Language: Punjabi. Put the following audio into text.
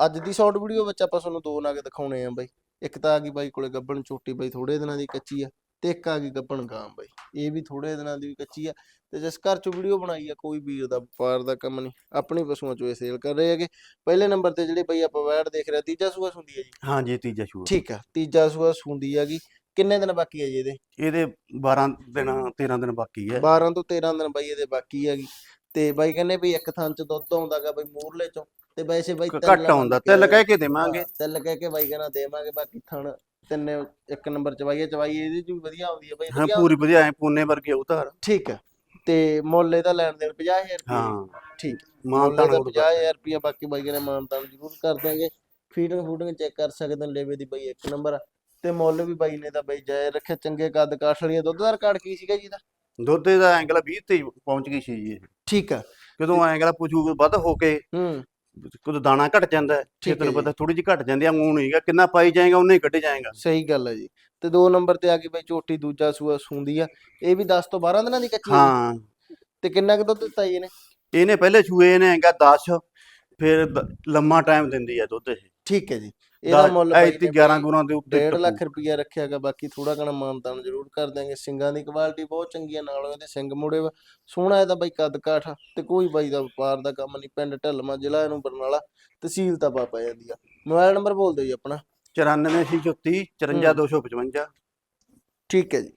ਅੱਜ ਦੀ ਸ਼ਾਰਟ ਵੀਡੀਓ ਵਿੱਚ ਆਪਾਂ ਤੁਹਾਨੂੰ ਦੋ ਨਗ ਦਿਖਾਉਣੇ ਆ ਬਾਈ। ਇੱਕ ਤਾਂ ਆ ਗਈ ਬਾਈ ਕੋਲੇ ਗੱਬਣ ਝੋਟੀ ਬਾਈ ਥੋੜੇ ਦਿਨਾਂ ਦੀ ਕੱਚੀ ਆ ਤੇ ਇੱਕ ਆ ਗਈ ਗੱਬਣ ਗਾਂ ਬਾਈ। ਇਹ ਵੀ ਥੋੜੇ ਦਿਨਾਂ ਦੀ ਵੀ ਕੱਚੀ ਆ ਤੇ ਜਿਸ ਘਰ ਚ ਵੀਡੀਓ ਬਣਾਈ ਆ ਕੋਈ ਵੀਰ ਦਾ ਵਪਾਰ ਦਾ ਕੰਮ ਨਹੀਂ ਆਪਣੀ ਪਸ਼ੂਆਂ ਚੋਂ ਇਹ ਸੇਲ ਕਰ ਰਹੇ ਹੈਗੇ। ਪਹਿਲੇ ਨੰਬਰ ਤੇ ਜਿਹੜੇ ਬਾਈ ਆਪਾਂ ਵੈੜ ਦੇਖ ਰਹੇ ਆ, ਤੀਜਾ ਸੂਆ ਸੁੰਦੀ ਹੈ ਜੀ ਹਾਂਜੀ ਤੀਜਾ ਸ਼ੂਰ ਠੀਕ ਆ ਤੀਜਾ ਸੂਆ ਸੁੰਦੀ ਹੈਗੀ। ਕਿੰਨੇ ਦਿਨ ਬਾਕੀ ਹੈ ਜੀ ਇਹਦੇ? ਇਹਦੇ 12 ਦਿਨ 13 ਦਿਨ ਬਾਕੀ ਹੈ 12 ਤੋਂ 13 ਦਿਨ ਬਾਈ ਇਹਦੇ ਬਾਕੀ ਹੈਗੀ। ਤੇ ਬਾਈ ਕਹਿੰਦੇ ਵੀ ਇੱਕ ਥਾਂ ਚ ਦੁੱਧ ਆਉਂਦਾਗਾ ਬਾਈ ਮੂਰਲੇ ਚੋਂ ਤੇ ਵੈਸੇ ਬਾਈ ਘੱਟ ਆਉਂਦਾ ਤਿਲ। ਕਹਿ ਕੇ ਦੇਵਾਂਗੇ। ਤਿਲ ਕਹਿ ਕੇ ਬਾਈ ਕਹਿੰਦਾ ਦੇਵਾਂਗੇ ਬਾਕੀ ਥਣ ਤਿੰਨੇ ਇੱਕ ਨੰਬਰ ਚਵਾਈ ਹੈ ਚਵਾਈ ਇਹਦੀ ਚ ਵੀ ਵਧੀਆ ਆਉਂਦੀ ਹੈ ਬਾਈ ਹਾਂ ਪੂਰੀ ਵਧੀਆ ਐ ਪੂਨੇ ਵਰਗੀ ਉਤਾਰ ਠੀਕ ਹੈ ਤੇ ਮੁੱਲ ਇਹਦਾ ਲੈਣ ਦੇਣ 50000 ਰੁਪਏ ਹਾਂ ਠੀਕ ਮਾਨ ਮੁੱਲ ਇਹਦਾ ਤਾਣ 50000 ਰੁਪਏ ਬਾਕੀ ਬਾਈ ਕਹਿੰਦੇ ਮਾਨਤਾਨ ਜ਼ਰੂਰ ਕਰ ਦਿਆਂਗੇ। ਫੀਡਿੰਗ ਫੂਡਿੰਗ ਚੈੱਕ ਕਰ ਸਕਦੇ ਹੋ ਲੇਵੇ ਦੀ ਬਾਈ ਇੱਕ ਨੰਬਰ ਤੇ ਮੁੱਲ ਵੀ ਬਾਈ ਨੇ ਤਾਂ ਬਾਈ ਜਾਇ ਰੱਖਿਆ ਚੰਗੇ ਕੱਦ ਕਾਠ ਵਾਲੀਆਂ ਦੁੱਧ ਦਾ ਰਿਕਾਰਡ ਕੀ ਸੀਗਾ ਜੀ ਦਾ ਦੁੱਧ ਦਾ ਐਂਗਲ 20 ਤੇ ਪਹੁੰਚ ਗਈ ਸੀ ਜੀ। ਠੀਕ ਆ। ਜਦੋਂ ਐਂਗਲ ਪੁੱਛੂ ਵੱਧ ਹੋ ਕੇ ਹੂੰ। ਕੁਝ ਦਾਣਾ ਘਟ ਜਾਂਦਾ ਹੈ ਤੈਨੂੰ। ਪਤਾ ਥੋੜੀ ਜਿਹੀ ਘਟ ਜਾਂਦੀ ਆ ਊਂ ਨਹੀਂ ਗਾ ਕਿੰਨਾ ਪਾਈ ਜਾਏਗਾ ਉਹਨੇ ਹੀ ਕੱਢੇ ਜਾਏਗਾ। ਸਹੀ ਗੱਲ ਹੈ ਜੀ। ਤੇ ਦੋ ਨੰਬਰ ਤੇ ਆ ਗਈ ਬਾਈ ਝੋਟੀ ਦੂਜਾ ਸੂਆ ਸੂੰਦੀ ਆ ਇਹ ਵੀ 10 ਤੋਂ 12 ਦਿਨਾਂ ਦੀ ਕੱਚੀ ਹੈ। ਤੇ ਕਿੰਨਾ ਕੁ ਦੁੱਧ ਦਿੱਤਾ ਜੀ ਇਹਨੇ? ਇਹਨੇ ਪਹਿਲੇ ਛੂਏ ਨੇ ਹੈਗਾ 10 ਫਿਰ ਦ- ਲੰਮਾ ਟਾਈਮ ਦਿੰਦੀ ਆ ਦੁੱਧ ਇਹ। ਠੀਕ ਹੈ ਜੀ। ਇਹਦਾ ਮੁੱਲ ਐਤੀ ਨੇ 11 ਗੁਣਾ ਦੇ ਉੱਤੇ 1.5 ਲੱਖ ਰੁਪਈਆ ਰੱਖਿਆਗਾ ਬਾਕੀ ਥੋੜਾ ਘਣਾ ਮਾਨਤਾਨ ਜ਼ਰੂਰ ਕਰ ਦਾਂਗੇ ਸਿੰਗਾਂ ਦੀ ਕੁਆਲਿਟੀ ਬਹੁਤ ਚੰਗੀ ਆ ਨਾਲ ਇਹਦੇ ਸਿੰਗ ਮੁੜੇ ਵਾ ਸੋਹਣਾ ਇਹਦਾ ਬਾਈ ਕੱਦ ਕਾਠ ਤੇ ਕੋਈ ਬਾਈ ਦਾ ਵਪਾਰ ਦਾ ਕੰਮ ਨਹੀਂ ਪਿੰਡ ਢਲਮਾ ਜ਼ਿਲ੍ਹਾ ਇਹਨੂੰ ਬਰਨਾਲਾ ਤਹਿਸੀਲ ਤਾਂ ਪਾਪਾ ਜਾਂਦੀ ਆ। ਮੋਬਾਈਲ ਨੰਬਰ ਬੋਲ ਦਿਓ ਜੀ ਆਪਣਾ। 94 34 54 255 ਠੀਕ ਹੈ ਜੀ।